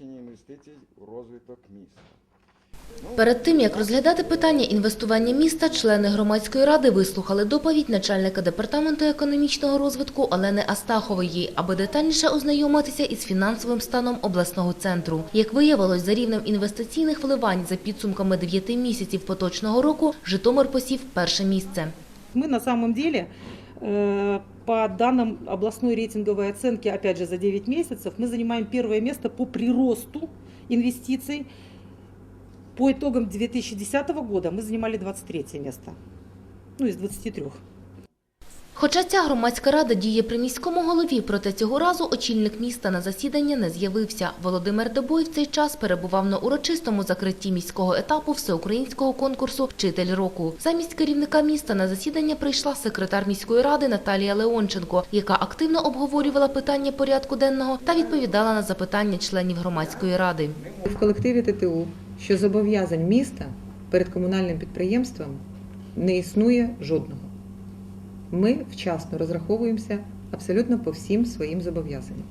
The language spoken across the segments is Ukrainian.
залучення інвестицій у розвиток міста. Перед тим, як розглядати питання інвестування міста, члени громадської ради вислухали доповідь начальника департаменту економічного розвитку Олени Астахової, аби детальніше ознайомитися із фінансовим станом обласного центру. Як виявилось, за рівнем інвестиційних вливань за підсумками 9 місяців поточного року Житомир посів перше місце. Мы на самом деле, по данным областной рейтинговой оценки, опять же, за 9 месяцев, мы занимаем первое место по приросту инвестиций. По итогам 2010 года мы занимали 23 место. Ну, из 23. Хоча ця громадська рада діє при міському голові, проте цього разу очільник міста на засідання не з'явився. Володимир Дебой в цей час перебував на урочистому закритті міського етапу всеукраїнського конкурсу «Вчитель року». Замість керівника міста на засідання прийшла секретар міської ради Наталія Леонченко, яка активно обговорювала питання порядку денного та відповідала на запитання членів громадської ради. в колективі ТТУ, що зобов'язань міста перед комунальним підприємством не існує жодного. Ми вчасно розраховуємося абсолютно по всім своїм зобов'язанням.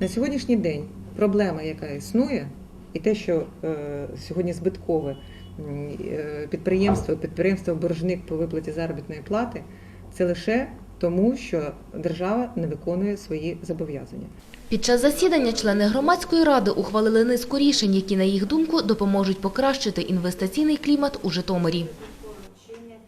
На сьогоднішній день проблема, яка існує, і те, що е, сьогодні збиткове е, підприємство, підприємство боржник по виплаті заробітної плати, це лише тому, що держава не виконує свої зобов'язання. Під час засідання члени громадської ради ухвалили низку рішень, які, на їх думку, допоможуть покращити інвестиційний клімат у Житомирі.